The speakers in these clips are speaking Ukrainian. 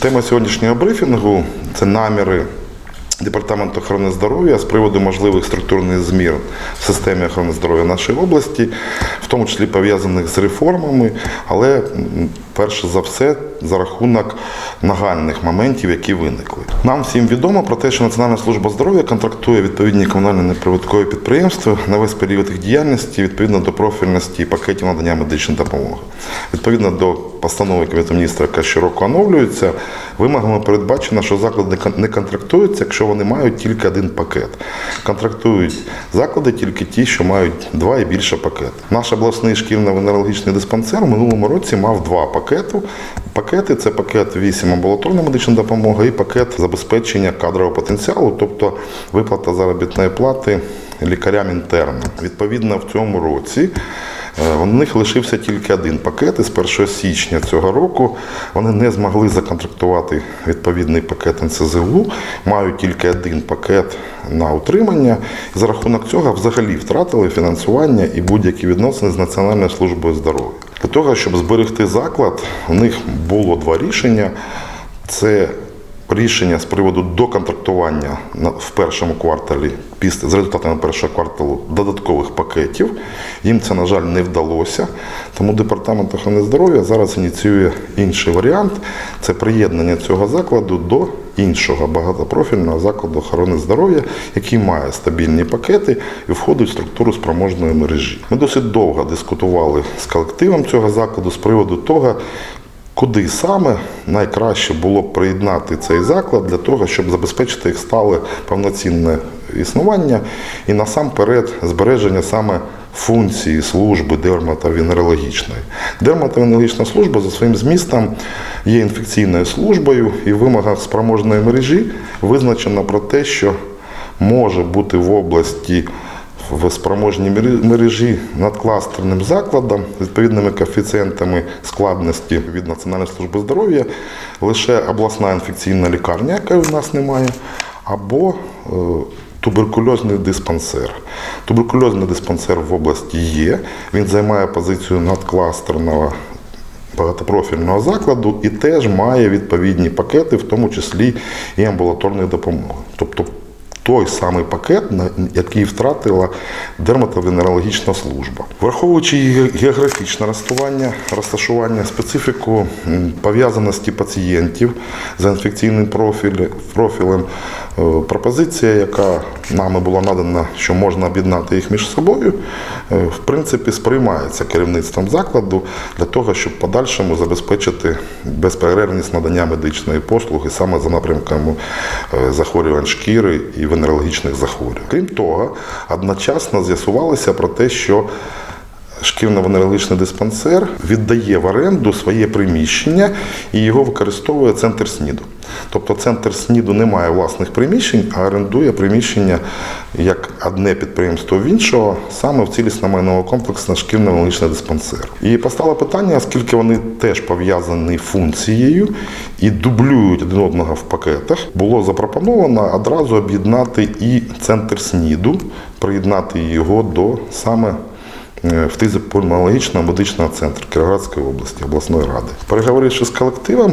Тема сьогоднішнього брифінгу це наміри Департаменту охорони здоров'я з приводу можливих структурних змін в системі охорони здоров'я нашої області, в тому числі пов'язаних з реформами, але перше за все за рахунок нагальних моментів, які виникли. Нам всім відомо про те, що Національна служба здоров'я контрактує відповідні комунальні неприбуткові підприємства на весь період їх діяльності відповідно до профільності пакетів надання медичної допомоги. Відповідно до постанови Кабінету міністра, яка щороку оновлюється, вимогами передбачено, що заклади не контрактуються, якщо вони мають тільки один пакет. Контрактують заклади тільки ті, що мають два і більше пакети. Наш обласний шкільно-венерологічний диспансер в минулому році мав два пакети. Пакети це пакет 8 амбулаторної медичної допомоги і пакет забезпечення кадрового потенціалу, тобто виплата заробітної плати лікарям-інтернам. Відповідно, в цьому році Е, У них лишився тільки один пакет. І з 1 січня цього року вони не змогли законтрактувати відповідний пакет НСЗУ, мають тільки один пакет на утримання. За рахунок цього взагалі втратили фінансування і будь-які відносини з Національною службою здоров'я. Для того, щоб зберегти заклад, у них було два рішення. Це рішення з приводу доконтрактування в першому кварталі після з результатами першого кварталу додаткових пакетів. Їм це, на жаль, не вдалося. Тому департамент охорони здоров'я зараз ініціює інший варіант це приєднання цього закладу до іншого багатопрофільного закладу охорони здоров'я, який має стабільні пакети і входить в структуру спроможної мережі. Ми досить довго дискутували з колективом цього закладу з приводу того, Куди саме найкраще було б приєднати цей заклад для того, щоб забезпечити їх стале повноцінне існування і насамперед збереження саме функції служби дерматовенерологічної. Дерматовенерологічна служба за своїм змістом є інфекційною службою і в вимогах спроможної мережі визначено про те, що може бути в області в спроможній мережі над кластерним закладом з відповідними коефіцієнтами складності від Національної служби здоров'я лише обласна інфекційна лікарня, якої в нас немає, або е, туберкульозний диспансер. Туберкульозний диспансер в області є. Він займає позицію надкластерного багатопрофільного закладу і теж має відповідні пакети, в тому числі і амбулаторної допомоги. Тобто той самий пакет, який втратила дерматовенерологічна служба. Враховуючи географічне розташування, розташування, специфіку пов'язаності пацієнтів за інфекційним профілем, е, пропозиція, яка нами була надана, що можна об'єднати їх між собою, е, в принципі, сприймається керівництвом закладу для того, щоб в подальшому забезпечити безперервність надання медичної послуги саме за напрямками е, захворювань шкіри і венерологічних захворювань. Крім того, одночасно з'ясувалося про те, що Шкірно-венерологічний диспансер віддає в оренду своє приміщення і його використовує центр СНІДу. Тобто центр СНІДу не має власних приміщень, а орендує приміщення як одне підприємство в іншого, саме в цілісно майнового комплексу шкірно-венерологічний диспансер. І постало питання, оскільки вони теж пов'язані функцією і дублюють один одного в пакетах, було запропоновано одразу об'єднати і центр СНІДу, приєднати його до саме е, в фтизопульмонологічного медичного центру Кіровоградської області, обласної ради. Переговоривши з колективом,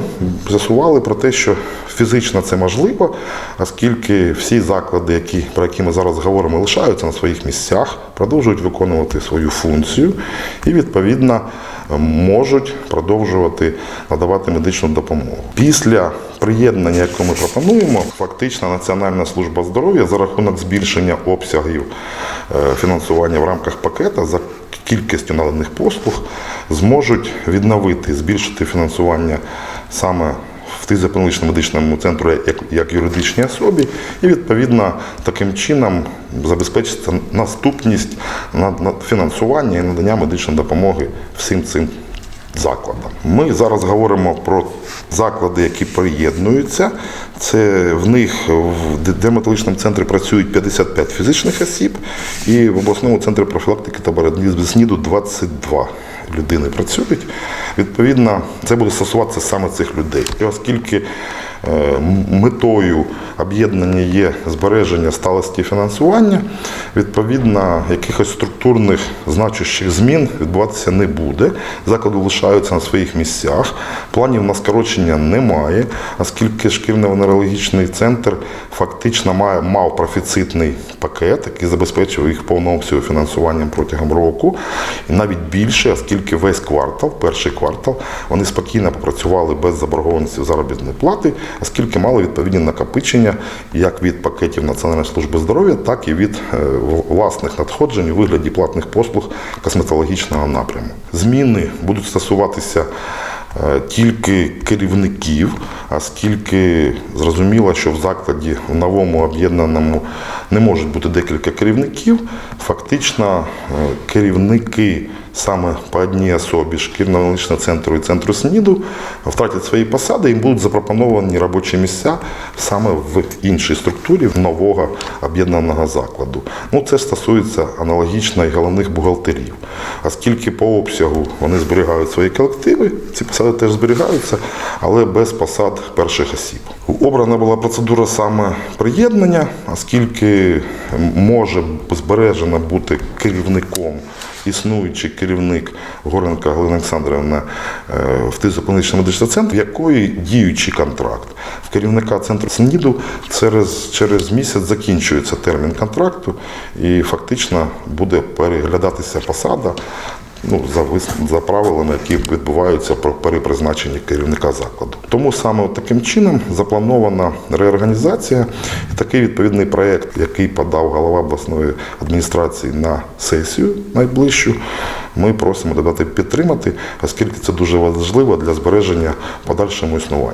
з'ясували про те, що фізично це можливо, оскільки всі заклади, які, про які ми зараз говоримо, лишаються на своїх місцях, продовжують виконувати свою функцію і відповідно можуть продовжувати надавати медичну допомогу. Після приєднання, яке ми пропонуємо, фактично Національна служба здоров'я за рахунок збільшення обсягів е, фінансування в рамках пакета за кількістю наданих послуг зможуть відновити, збільшити фінансування саме в фтизіопенологічному медичному центру як, юридичній особі, і відповідно таким чином забезпечиться наступність на, на фінансування і надання медичної допомоги всім цим закладам. Ми зараз говоримо про заклади, які приєднуються. Це в них в дерматологічному центрі працюють 55 фізичних осіб, і в обласному центрі профілактики та боротьби з СНІДу 22 людини працюють. Відповідно, це буде стосуватися саме цих людей. І оскільки Е, Метою об'єднання є збереження сталості фінансування. Відповідно, якихось структурних значущих змін відбуватися не буде. Заклади лишаються на своїх місцях. Планів на скорочення немає, оскільки шкільно-венерологічний центр фактично має, мав профіцитний пакет, який забезпечив їх повним обсягу фінансуванням протягом року. І навіть більше, оскільки весь квартал, перший квартал, вони спокійно попрацювали без заборгованості заробітної плати, оскільки мали відповідні накопичення як від пакетів Національної служби здоров'я, так і від е, власних надходжень у вигляді платних послуг косметологічного напряму. Зміни будуть стосуватися е, тільки керівників, оскільки зрозуміло, що в закладі в новому об'єднаному не можуть бути декілька керівників. Фактично, е, керівники саме по одній особі шкільно-аналітичного центру і центру СНІДу втратять свої посади і будуть запропоновані робочі місця саме в іншій структурі нового об'єднаного закладу. Ну, це стосується аналогічно і головних бухгалтерів, оскільки по обсягу вони зберігають свої колективи, ці посади теж зберігаються, але без посад перших осіб. Обрана була процедура саме приєднання, оскільки може збережена бути керівником існуючий керівник Горенка Галина Олександрівна е, в Тизополітичному медичному центрі, в якої діючий контракт. В керівника центру СНІДу через, через місяць закінчується термін контракту і фактично буде переглядатися посада ну, за, за правилами, які відбуваються про перепризначення керівника закладу. Тому саме таким чином запланована реорганізація і такий відповідний проєкт, який подав голова обласної адміністрації на сесію найближчу. Ми просимо додати підтримати, оскільки це дуже важливо для збереження подальшому існування.